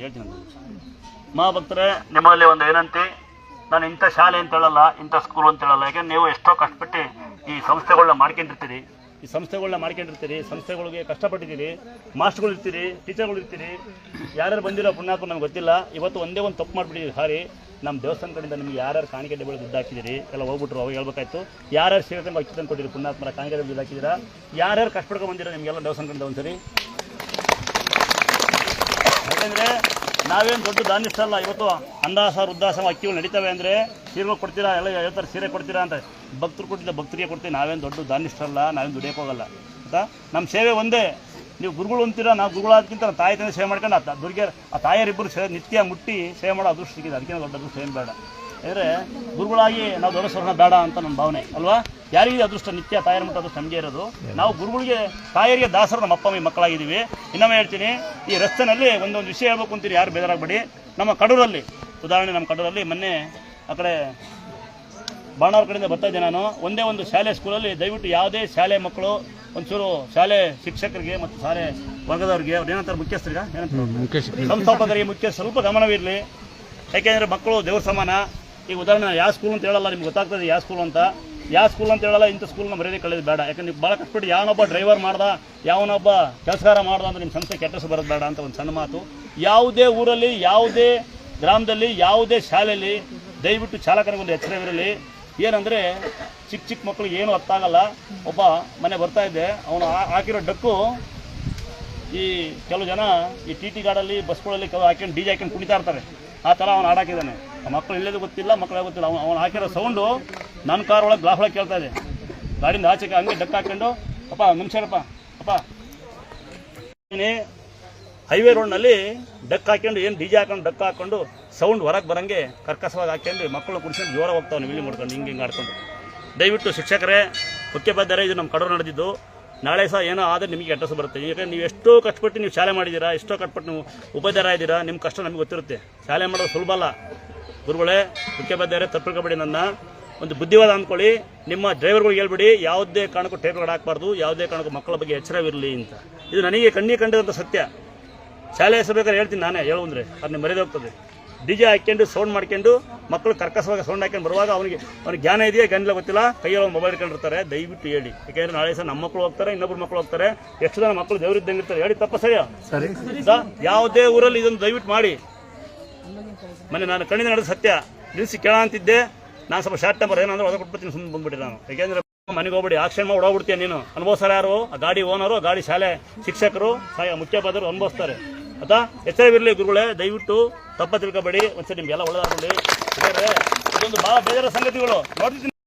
ಹೇಳ್ತೀನಿ ಭಕ್ತರೆ ನಿಮ್ಮಲ್ಲಿ ಒಂದು ಏನಂತಿ ನಾನು ಇಂಥ ಶಾಲೆ ಅಂತ ಹೇಳಲ್ಲ, ಇಂಥ ಸ್ಕೂಲ್ ಅಂತ ಹೇಳಲ್ಲ. ಯಾಕಂದ್ರೆ ನೀವು ಎಷ್ಟೋ ಕಷ್ಟಪಟ್ಟು ಈ ಸಂಸ್ಥೆಗಳನ್ನ ಮಾಡ್ಕೊಂಡಿರ್ತೀರಿ. ಈ ಸಂಸ್ಥೆಗಳನ್ನ ಮಾಡ್ಕೊಂಡಿರ್ತೀರಿ, ಸಂಸ್ಥೆಗಳಿಗೆ ಕಷ್ಟಪಟ್ಟಿದ್ದೀರಿ. ಮಾಸ್ಟರ್ಗಳು ಇರ್ತೀರಿ, ಟೀಚರ್ಗಳು ಇರ್ತೀರಿ. ಯಾರ್ಯಾರು ಬಂದಿರೋ ಪುಣ್ಯಾತ್ಮ ನಮ್ಗೆ ಗೊತ್ತಿಲ್ಲ. ಇವತ್ತು ಒಂದೇ ಒಂದು ತಪ್ಪು ಮಾಡಿಬಿಟ್ಟಿದ್ರಿ ಸಾರಿ ನಮ್ಮ ದೇವಸ್ಥಾನ ಕಡೆಯಿಂದ ನಿಮ್ಗೆ ಯಾರ್ಯಾರು ಕಾಣಿಕೆ ಬೆಳೆದು ದುಡ್ಡು ಹಾಕಿದ್ದೀರಿ, ಎಲ್ಲ ಹೋಗ್ಬಿಟ್ರು, ಅವಾಗ ಹೇಳ್ಬೇಕಾಯ್ತು. ಯಾರ್ಯಾರು ಸೇರಿದಂಗೆ ಅಚ್ಚಿ ತಂದು ಪುಣ್ಯಾತ್ಮರ ಕಾಣಿಕೆ ದುಡ್ಡು ಹಾಕಿದ್ದೀರಾ? ಯಾರ್ಯಾರು ಕಷ್ಟಪಡ್ಕೊಂಡು ಬಂದಿರೋ ನಿಮಗೆಲ್ಲ ದೇವಸ್ಥಾನ ಕಡೆಯಿಂದ ಒಂದ್ಸರಿ? ಯಾಕಂದ್ರೆ ನಾವೇನು ದೊಡ್ಡ ದಾನಿಸ್ತಲ್ಲ ಇವತ್ತು ಅಂದಾಸ ವೃದ್ಧಾಸ ಅಕ್ಕಿಗಳು ನಡೀತವೆ ಅಂದರೆ ಸೀರೆಗಳು ಕೊಡ್ತೀರಾ, ಎಲ್ಲ ಹೇಳ್ತಾರೆ ಸೀರೆ ಕೊಡ್ತೀರಾ ಅಂತ. ಭಕ್ತರು ಕೊಟ್ಟಿದ್ದ ಭಕ್ತರಿಗೆ ಕೊಡ್ತೀವಿ. ನಾವೇನು ದೊಡ್ಡ ದಾನಿಸ್ತಲ್ಲ ನಾವೇನು ದುಡಿಯೋಕ್ಕೋಗಲ್ಲ ಅಂತ ನಮ್ಮ ಸೇವೆ ಒಂದೇ. ನೀವು ಗುರುಗಳು ಅಂತೀರಾ, ನಾವು ಗುರುಗಳಾದ್ಕಿಂತ ನಾವು ತಾಯಿ ತಂದೆ ಸೇವೆ ಮಾಡ್ಕೊಂಡು ಆ ದುರ್ಗೆ, ಆ ತಾಯಿಯರಿಬ್ಬರು ಸೇ ನಿತ್ಯ ಮುಟ್ಟಿ ಸೇವೆ ಮಾಡೋ ಅದೃಷ್ಟ ಸಿಕ್ಕಿದೆ. ಅದಕ್ಕಿಂತ ದೊಡ್ಡ ಅದೃಷ್ಟ ಬೇಡ. ಅಂದರೆ ಗುರುಗಳಾಗಿ ನಾವು ದೊಡ್ಡ ಬೇಡ ಅಂತ ನನ್ನ ಭಾವನೆ, ಅಲ್ವಾ? ಯಾರಿಗೆ ಅದೃಷ್ಟ, ನಿತ್ಯ ತಾಯರ ಮುಟ್ಟ ಅದೃಷ್ಟ ನಮಗೆ ಇರೋದು. ನಾವು ಗುರುಗಳಿಗೆ, ತಾಯಿಯರಿಗೆ ದಾಸರು ನಮ್ಮ ಅಪ್ಪ ಮಕ್ಕಳಾಗಿದ್ದೀವಿ. ಇನ್ನೊಮ್ಮೆ ಹೇಳ್ತೀನಿ ಈ ರಸ್ತೆನಲ್ಲಿ ಒಂದೊಂದು ವಿಷಯ ಹೇಳ್ಬೇಕು ಅಂತೀರಿ ಯಾರು ಬೇಜಾರಾಗಬೇಡಿ. ನಮ್ಮ ಕಡೂರಲ್ಲಿ ಉದಾಹರಣೆ ನಮ್ಮ ಕಡೂರಲ್ಲಿ ಮೊನ್ನೆ ಆ ಕಡೆ ಬಾಣವ್ರ ಕಡೆಯಿಂದ ಬರ್ತಾ ಇದ್ದೆ ನಾನು. ಒಂದೇ ಒಂದು ಶಾಲೆ ಸ್ಕೂಲಲ್ಲಿ ದಯವಿಟ್ಟು ಯಾವುದೇ ಶಾಲೆ ಮಕ್ಕಳು ಒಂಚೂರು ಶಾಲೆ ಶಿಕ್ಷಕರಿಗೆ ಮತ್ತು ಶಾಲೆ ವರ್ಗದವ್ರಿಗೆ ಅವ್ರು ಏನಂತಾರೆ ಮುಖ್ಯಸ್ಥರಿಗೆ? ಏನಂತಾರೆ? ಸಂಸ್ಥಾಪಕರಿಗೆ ಮುಖ್ಯ ಸ್ವಲ್ಪ ಗಮನವಿರಲಿ. ಯಾಕೆಂದರೆ ಮಕ್ಕಳು ದೇವ್ರ ಸಮಾನ. ಈಗ ಉದಾಹರಣೆ ಯಾವ ಸ್ಕೂಲ್ ಅಂತ ಹೇಳಲ್ಲ ನಿಮ್ಗೆ ಗೊತ್ತಾಗ್ತದೆ ಯಾವ ಸ್ಕೂಲ್ ಅಂತ. ಯಾವ ಸ್ಕೂಲ್ ಅಂತ ಹೇಳಲ್ಲ, ಇಂಥ ಸ್ಕೂಲ್ನ ಮರ್ಯಾದೆ ಕಳೆಯೋದು ಬೇಡ. ಯಾಕಂದ್ರೆ ನೀವು ಭಾಳ ಕಷ್ಟಪಟ್ಟು ಯಾವನೊಬ್ಬ ಡ್ರೈವರ್ ಮಾಡ್ದ, ಯಾವನೊಬ್ಬ ಕೆಲಸಗಾರ ಮಾಡ್ದ ಅಂದ್ರೆ ನಿಮ್ಮ ಸಂಸ್ಥೆ ಕೆಟ್ಟಸ ಬರೋದು ಬೇಡ ಅಂತ ಒಂದು ಸಣ್ಣ ಮಾತು. ಯಾವುದೇ ಊರಲ್ಲಿ, ಯಾವುದೇ ಗ್ರಾಮದಲ್ಲಿ, ಯಾವುದೇ ಶಾಲೆಯಲ್ಲಿ ದಯವಿಟ್ಟು ಚಾಲಕನಿಗೆ ಒಂದು ಎಚ್ಚರವಿರಲಿ. ಏನಂದರೆ ಚಿಕ್ಕ ಚಿಕ್ಕ ಮಕ್ಕಳಿಗೆ ಏನು ಅರ್ಥಾಗಲ್ಲ. ಒಬ್ಬ ಮನೆ ಬರ್ತಾ ಇದ್ದೆ, ಅವನು ಹಾಕಿರೋ ಡಕ್ಕು ಈ ಕೆಲವು ಜನ ಈ ಟಿ ಟಿ ಗಾಡಲ್ಲಿ ಬಸ್ಗಳಲ್ಲಿ ಕೆಲವು ಹಾಕೊಂಡು ಡಿ ಜೆ ಹಾಕೊಂಡು ಕುಣಿತಾ ಇರ್ತಾರೆ. ಆ ಥರ ಅವ್ನು ಆಡಾಕಿದ್ದಾನೆ ಮಕ್ಕಳು ಇಲ್ಲದೆ ಗೊತ್ತಿಲ್ಲ ಮಕ್ಕಳು ಗೊತ್ತಿಲ್ಲ. ಅವನು ಅವನು ಹಾಕಿರೋ ಸೌಂಡು ನನ್ನ ಕಾರ್ ಒಳಗೆ ಒಳಗೆ ಕೇಳ್ತಾ ಇದೆ. ಗಾಡಿಯಿಂದ ಆಚೆಗೆ ಹಂಗೆ ಡಕ್ ಹಾಕೊಂಡು, ಅಪ್ಪ ನಿಮಿಷಪ್ಪ ಅಪ್ಪ. ಹೈವೇ ರೋಡ್ನಲ್ಲಿ ಡಕ್ ಹಾಕೊಂಡು, ಏನು ಡಿ ಜೆ ಹಾಕೊಂಡು ಡಕ್ ಹಾಕೊಂಡು ಸೌಂಡ್ ಹೊರಗೆ ಬರೋಂಗೆ ಕರ್ಕಸವಾಗಿ ಹಾಕೊಂಡು ಮಕ್ಕಳು ಕುಡಿಸ್ಕೊಂಡು ಜೋರ ಹೋಗ್ತಾವೆ ಇಲ್ಲಿ ಮಾಡ್ಕೊಂಡು ಹಿಂಗೆ ಹಿಂಗೆ ಆಡ್ಕೊಂಡು. ದಯವಿಟ್ಟು ಶಿಕ್ಷಕರೇ ಮುಖ್ಯೋಪಾಧ್ಯಾಯರೇ ಇದು ನಮ್ಮ ಕಡೂರು ನಡೆದಿದ್ದು. ನಾಳೆ ಸಹ ಏನೋ ಆದರೆ ನಿಮಗೆ ಅಡ್ರೆಸ್ ಬರುತ್ತೆ. ಯಾಕಂದ್ರೆ ನೀವು ಎಷ್ಟೋ ಕಷ್ಟಪಟ್ಟು ನೀವು ಶಾಲೆ ಮಾಡಿದ್ದೀರಾ ಎಷ್ಟೋ ಕಷ್ಟಪಟ್ಟು ನೀವು ಉಪಾಧ್ಯಾಯ ಇದ್ದೀರಾ ನಿಮ್ಮ ಕಷ್ಟ ನಮಗೆ ಗೊತ್ತಿರುತ್ತೆ. ಶಾಲೆ ಮಾಡೋದು ಸುಲಭ ಅಲ್ಲ. ಗುರುಗಳೇ ಮುಖ್ಯೋಪಾಧ್ಯಾಯರೇ ತಪ್ಪಿಳ್ಕೊಬೇಡಿ ನನ್ನ. ಒಂದು ಬುದ್ಧಿವಾದ ಅಂದ್ಕೊಳ್ಳಿ. ನಿಮ್ಮ ಡ್ರೈವರ್ಗಳು ಹೇಳ್ಬಿಡಿ ಯಾವುದೇ ಕಾರಣಕ್ಕೂ ಟೇಬಲ್ಗಳು ಹಾಕಬಾರ್ದು ಯಾವುದೇ ಕಾರಣಕ್ಕೂ ಮಕ್ಕಳ ಬಗ್ಗೆ ಎಚ್ಚರವಿರಲಿ ಅಂತ. ಇದು ನನಗೆ ಕಣ್ಣಿ ಕಂಡಿರೋಂಥ ಸತ್ಯ. ಶಾಲೆ ಹೆಸರ್ಬೇಕಾದ್ರೆ ಹೇಳ್ತೀನಿ ನಾನೇ ಹೇಳು ಅಂದರೆ. ಅದನ್ನ ಮರ್ಯಾದೆ ಹೋಗ್ತದೆ. ಡಿ ಜೆ ಹಾಕ್ಕೊಂಡು ಸೌಂಡ್ ಮಾಡ್ಕೊಂಡು ಮಕ್ಕಳು ಕರ್ಕಸವಾಗಿ ಸೌಂಡ್ ಹಾಕೊಂಡು ಬರುವಾಗ ಅವನಿಗೆ ಅವ್ನಿಗೆ ಜ್ಞಾನ ಇದೆಯಾ ಜ್ಞಾನ ಗೊತ್ತಿಲ್ಲ? ಕೈಯಲ್ಲಿ ಮೊಬೈಲ್ ಇಟ್ಕೊಂಡಿರ್ತಾರೆ ದಯವಿಟ್ಟು ಹೇಳಿ. ಯಾಕೆಂದ್ರೆ ನಾಳೆ ಸಹ ನಮ್ಮ ಮಕ್ಕಳು ಹೋಗ್ತಾರೆ ಇನ್ನೊಬ್ರು ಮಕ್ಕಳು ಹೋಗ್ತಾರೆ. ಎಷ್ಟು ಜನ ಮಕ್ಕಳು ದೇವರಿದ್ದಂಗೆ ಇರ್ತಾರೆ ಹೇಳಿ ತಪ್ಪ ಸರಿಯಾ? ಸರಿ. ಯಾವುದೇ ಊರಲ್ಲಿ ಇದನ್ನು ದಯವಿಟ್ಟು ಮಾಡಿ. ಮೊನ್ನೆ ನಾನು ಕಣ್ಣಿನ ನಡೆದ ಸತ್ಯ. ನಿಲ್ಲಿಸಿ ಕೇಳ ಅಂತಿದ್ದೆ. ನಾನು ಸ್ವಲ್ಪ ಶಾರ್ಟ್ ನಂಬರ್ ಏನಂದ್ರೆ ಒದ ಕೊಟ್ಬಿಡ್ತೀನಿ ಸುಮ್ಮನೆ ಬಂದ್ಬಿಟ್ಟು ನಾನು. ಯಾಕೆಂದ್ರೆ ಮನೆಗೆ ಹೋಗ್ಬಿಡಿ ಆಕ್ಷನ್ ಮಾಡಿ ಓಡಾಡ್ಬಿಡ್ತೀಯ ನೀನು. ಅನುಭವಿಸ್ತಾರ ಯಾರು? ಆ ಗಾಡಿ ಓನರು, ಗಾಡಿ ಶಾಲೆ ಶಿಕ್ಷಕರು ಮುಖ್ಯೋಪಾಧ್ಯಾಯರು ಅನುಭವಿಸ್ತಾರೆ. ಆಯ್ತಾ? ಎಚ್ಚರವಿರಲಿ ಗುರುಗಳೇ, ದಯವಿಟ್ಟು ತಪ್ಪ ತಿಳ್ಕೊಬೇಡಿ. ಒಂದ್ಸರಿ ನಿಮ್ಗೆಲ್ಲ ಒಳ್ಳೆದಾಗಲಿ. ಇದೊಂದು ಭಾಳ ಬೇಜಾರ ಸಂಗತಿಗಳು. ನೋಡ್ತೀನಿ